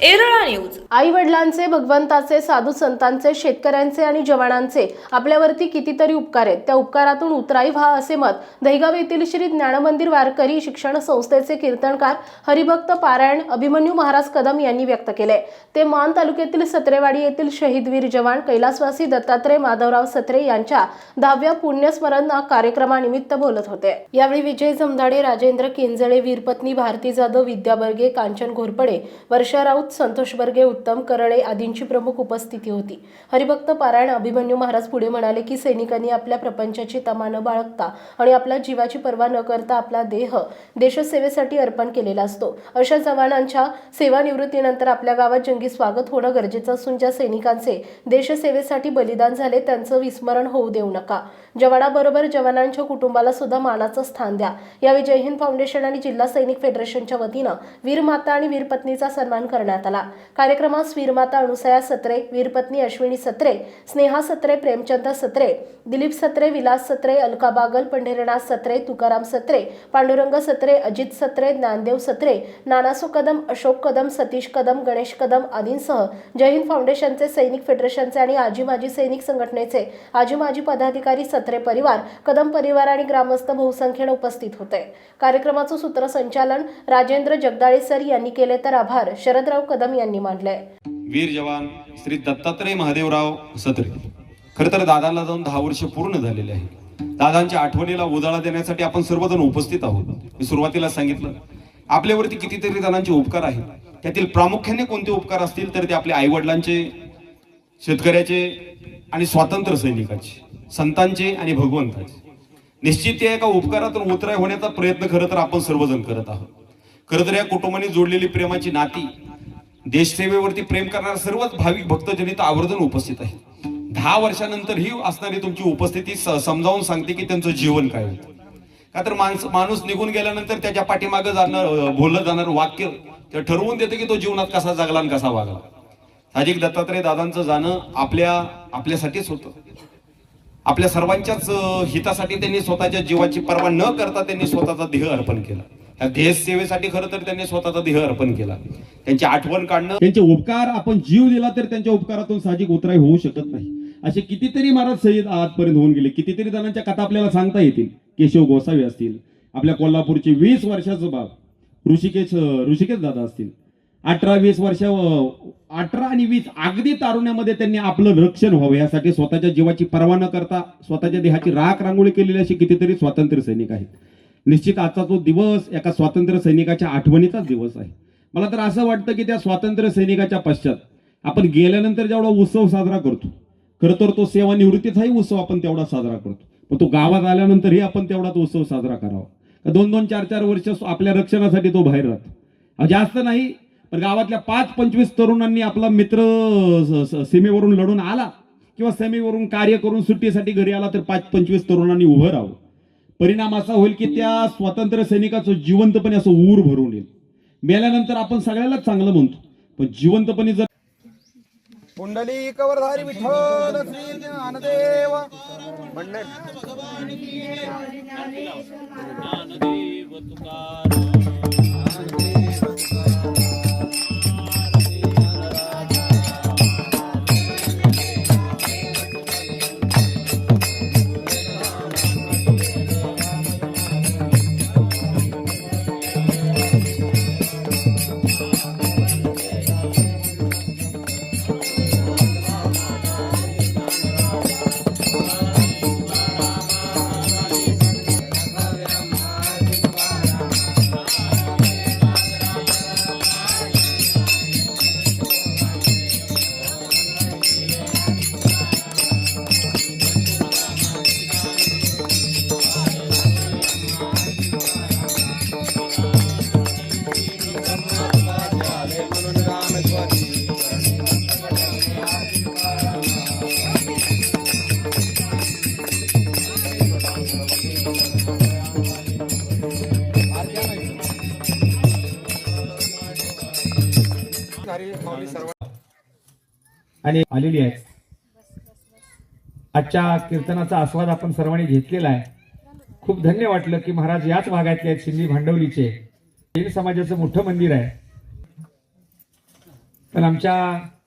Erala news. आई वडिलांचे भगवंताचे साधू संतांचे शेतकऱ्यांचे आणि जवानांचे आपल्यावरती कितीतरी उपकार आहेत. त्या उपकारातून उतराई व्हा असे मत दहिगाव येथील श्री ज्ञानमंदिर वारकरी शिक्षण संस्थेचे कीर्तनकार हरिभक्त पारायण अभिमन्यू महाराज कदम यांनी व्यक्त केले. ते मान तालुक्यातील सत्रेवाडी येथील शहीदवीर जवान कैलासवासी दत्तात्रय माधवराव सत्रे यांच्या दहाव्या पुण्यस्मरण कार्यक्रमानिमित्त बोलत होते. यावेळी विजय जमदाडे राजेंद्र केंजळे वीरपत्नी भारती जाधव विद्या बर्गे कांचन घोरपडे वर्षा राऊत संतोष बर्गे उत्तम करळे आदींची प्रमुख उपस्थिती होती. हरिभक्त पारायण अभिमन्यू महाराज पुढे म्हणाले की सैनिकांनी आपल्या प्रपंचाची तमा न बाळगता आणि आपल्या जीवाची पर्वा न करता आपला देह देशसेवेसाठी अर्पण केलेला असतो. अशा जवानांच्या सेवानिवृत्तीनंतर आपल्या गावात जंगी स्वागत होणं गरजेचं असून ज्या सैनिकांचे देशसेवेसाठी बलिदान झाले त्यांचं विस्मरण होऊ देऊ नका. जवानाबरोबर जवानांच्या कुटुंबाला सुद्धा मानाचं स्थान द्या. यावेळी जय हिंद फाउंडेशन आणि जिल्हा सैनिक फेडरेशनच्या वतीनं वीरमाता आणि वीरपत्नीचा सन्मान करण्यात करण्यात आला. कार्यक्रमास वीरमाता अनुसया सत्रे वीरपत्नी अश्विनी सत्रे स्नेहा सत्रे प्रेमचंद सत्रे दिलीप सत्रे विलास सत्रे अलका बागल पंढरीनाथ सत्रे तुकाराम सत्रे पांडुरंग सत्रे अजित सत्रे ज्ञानदेव सत्रे नानासो कदम अशोक कदम सतीश कदम गणेश कदम आदींसह जय हिंद फाउंडेशनचे सैनिक फेडरेशनचे आणि आजी माजी सैनिक संघटनेचे आजी माजी पदाधिकारी सत्रे परिवार कदम परिवार आणि ग्रामस्थ बहुसंख्येने उपस्थित होते. कार्यक्रमाचं सूत्रसंचालन राजेंद्र जगदाळे सर यांनी केले तर आभार. शरदराव कदम यांनी मांडलंय. वीर जवान श्री दत्तात्रय महादेवराव सत्रे. खरं तर दादाला जाऊन दहा वर्ष पूर्ण झालेले आहे दादांच्या आठवणीला उजाळा देण्यासाठी आपण सर्वजण उपस्थित आहोत. मी सुरुवातीला सांगितलं आपल्यावरती कितीतरी जणांचे उपकार आहेत. त्यातील प्रामुख्याने कोणते उपकार असतील तर ते आपल्या आईवडिलांचे शेतकऱ्याचे आणि स्वातंत्र्य सैनिकाचे संतांचे आणि भगवंताचे. निश्चित त्या एका उपकारातून उतराय होण्याचा प्रयत्न खरं तर आपण सर्वजण करत आहोत. खरं तर या कुटुंबाने जोडलेली प्रेमाची नाती देशसेवेवरती प्रेम करणारे सर्वच भाविक भक्तजनित आवर्जून उपस्थित आहे दहा वर्षानंतर ही असणारी तुमची उपस्थिती समजावून सांगते की त्यांचं जीवन काय होतं. का तर माणस माणूस निघून गेल्यानंतर त्याच्या पाठीमागं जाणार बोललं जाणार वाक्य ते ठरवून देतं की तो जीवनात कसा जगला आणि कसा वागला. साजिक दत्तात्रय दादांचं जाणं आपल्या आपल्यासाठीच होतं. आपल्या सर्वांच्याच हितासाठी त्यांनी स्वतःच्या जीवाची पर्वा न करता त्यांनी स्वतःचा देह अर्पण केला. त्या देह सेवेसाठी खरं तर त्यांनी स्वतःचा देह अर्पण केला. त्यांची आठवण काढणं त्यांचे उपकार आपण जीव दिला तर त्यांच्या उपकारातून साहजिक उतराई होऊ शकत नाही. असे कितीतरी महाराज सय्यद आजपर्यंत होऊन गेले. कितीतरी जणांच्या कथा आपल्याला सांगता येतील. केशव गोसावी असतील. आपल्या कोल्हापूरचे वीस वर्षाचं बाब. ऋषिकेश ऋषिकेश दादा असतील. अठरा वीस वर्ष अठरा आणि वीस अगदी तारुण्यामध्ये त्यांनी आपलं रक्षण व्हावं. यासाठी स्वतःच्या जीवाची पर्वा न करता स्वतःच्या देहाची राख रांगोळी केलेली असे कितीतरी स्वातंत्र्य सैनिक आहेत. निश्चित आजचा तो दिवस एका स्वातंत्र्य सैनिकाच्या आठवणीचाच दिवस आहे. मला तर असं वाटतं की त्या स्वातंत्र्य सैनिकाच्या पश्चात आपण गेल्यानंतर जेवढा उत्सव साजरा करतो खरं तर तो सेवानिवृत्तीचाही उत्सव आपण तेवढा साजरा करतो. पण तो गावात आल्यानंतरही आपण तेवढाच उत्सव साजरा करावा. का दोन दोन चार चार वर्ष आपल्या रक्षणासाठी तो बाहेर राहतो. जास्त नाही पण गावातल्या पाच पंचवीस तरुणांनी आपला मित्र सीमेवरून लढून आला किंवा सीमेवरून कार्य करून सुट्टीसाठी घरी आला तर पाच पंचवीस तरुणांनी उभं राहावं. परिणाम असा होईल की त्या स्वातंत्र्य सैनिकाचं जिवंतपणे असं ऊर भरून येईल. मेल्यानंतर आपण सगळ्यालाच चांगलं म्हणतो पण जिवंतपणे जर पुंडली कवरधारी विठ्ठल श्री ज्ञानदेव. मंडळ आणि आलेली आहे. आजच्या कीर्तनाचा आस्वाद आपण सर्वांनी घेतलेला आहे. खूप धन्य वाटलं की महाराज याच भागातले आहेत सिंधी भांडवलीचे. जैन समाजाचं मोठं मंदिर आहे. पण आमच्या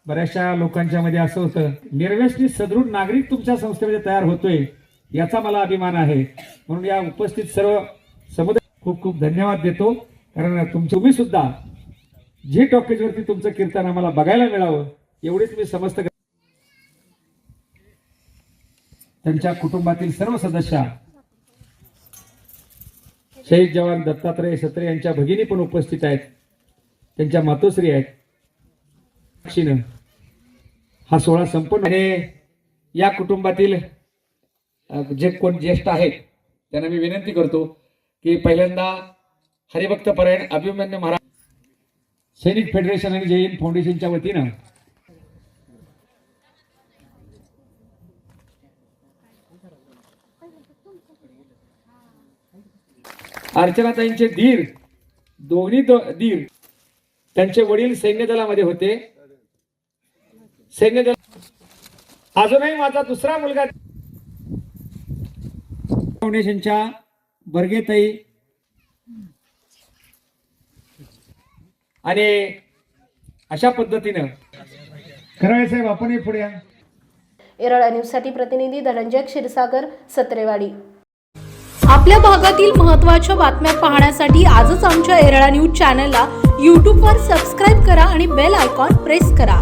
बऱ्याचशा लोकांच्या मध्ये असं होतं निर्व्यसनी सदृढ नागरिक तुमच्या संस्थेमध्ये तयार होतोय याचा मला अभिमान आहे. म्हणून या उपस्थित सर्व समुदाय खूप खूप धन्यवाद देतो. कारण तुमचे तुम्ही सुद्धा झी टॉकेजवरती तुमचं कीर्तन आम्हाला बघायला मिळावं एवढेच मी समस्त त्यांच्या कुटुंबातील सर्व सदस्य शहीद जवान दत्तात्रय सत्रे यांच्या भगिनी पण उपस्थित आहेत. त्यांच्या मातोश्री आहेत. साक्षीनं हा सोहळा संपन्न आणि या कुटुंबातील जे कोण ज्येष्ठ आहेत त्यांना मी विनंती करतो की पहिल्यांदा हरिभक्त परायण अभिमन्य महाराज सैनिक फेडरेशन आणि जैन फाउंडेशनच्या वतीनं अर्चनाताईंचे धीर दोन्ही धीर त्यांचे वडील सैन्य दलामध्ये होते. सैन्य दल अजूनही माझा दुसरा मुलगा फाउंडेशनच्या बर्गेताई आणि अशा पद्धतीनं कराळे साहेब आपणही पुढे या. एरळा न्यूजसाठी प्रतिनिधी धनंजय क्षीरसागर सत्रेवाडी आपल्या भागातील महत्त्वाच्या बातम्या पाहण्यासाठी आजच आमच्या एरळा न्यूज चॅनलला यूट्यूबवर सबस्क्राईब करा आणि बेल आयकॉन प्रेस करा